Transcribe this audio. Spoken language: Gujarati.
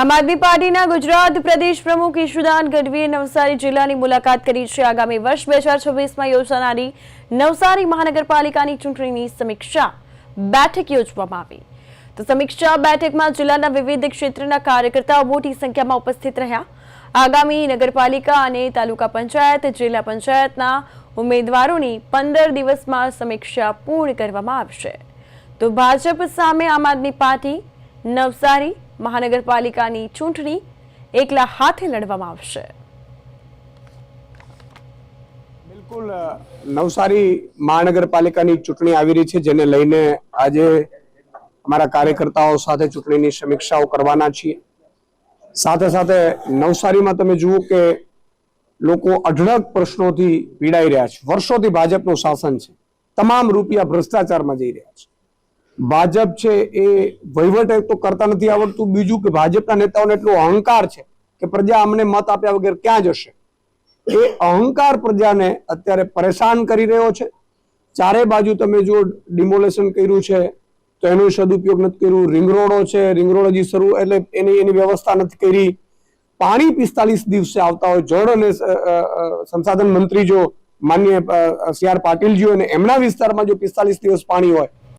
આમ આદમી પાર્ટીના ગુજરાત પ્રદેશ પ્રમુખ ઈશુદાન ગઢવીએ નવસારી જિલ્લાની મુલાકાત કરી છે. આગામી વર્ષ બે હજાર છવ્વીસમાં યોજાનારી નવસારી મહાનગરપાલિકાની ચૂંટણીની સમીક્ષા બેઠક યોજવામાં આવી. તો સમીક્ષા બેઠકમાં જિલ્લાના વિવિધ ક્ષેત્રના કાર્યકર્તાઓ મોટી સંખ્યામાં ઉપસ્થિત રહ્યા. આગામી નગરપાલિકા અને તાલુકા પંચાયત, જિલ્લા પંચાયતના ઉમેદવારોની પંદર દિવસમાં સમીક્ષા પૂર્ણ કરવામાં આવશે. તો ભાજપ સામે આમ આદમી પાર્ટી, નવસારી મહાનગરપાલિકાની ચૂંટણી એકલા હાથે લડવામાં આવશે. બિલકુલ નવસારી મહાનગરપાલિકાની ચૂંટણી આવી રહી છે, જેને લઈને આજે અમારા કાર્યકર્તાઓ સાથે ચૂંટણીની સમીક્ષાઓ કરવાના છીએ. સાથે સાથે નવસારીમાં તમે જુઓ કે લોકો અઢળક પ્રશ્નોથી પીડાઈ રહ્યા છે. વર્ષોથી ભાજપનું શાસન છે. તમામ રૂપિયા ભ્રષ્ટાચારમાં જઈ રહ્યા છે. ભાજપ છે એ વહીવટ એક તો કરતા નથી આવડતું. બીજું કે ભાજપના નેતાઓને એટલો અહંકાર છે કે પ્રજા અમને મત આપ્યા વગર ક્યાં જશે? એ અહંકાર પ્રજાને અત્યારે પરેશાન કરી રહ્યો છે. ચારે બાજુ તમે જો ડિમોલેશન કર્યું છે, તો એનો સદુપયોગ નથી કર્યું. રિંગરોડો છે રિંગરોડ હજી શરૂ એટલે એની એની વ્યવસ્થા નથી કરી. પાણી પિસ્તાલીસ દિવસે આવતા હોય. જળ અને સંસાધન મંત્રી જો માન્ય સી આર પાટીલજી હોય ને એમના વિસ્તારમાં જો પિસ્તાલીસ દિવસ પાણી હોય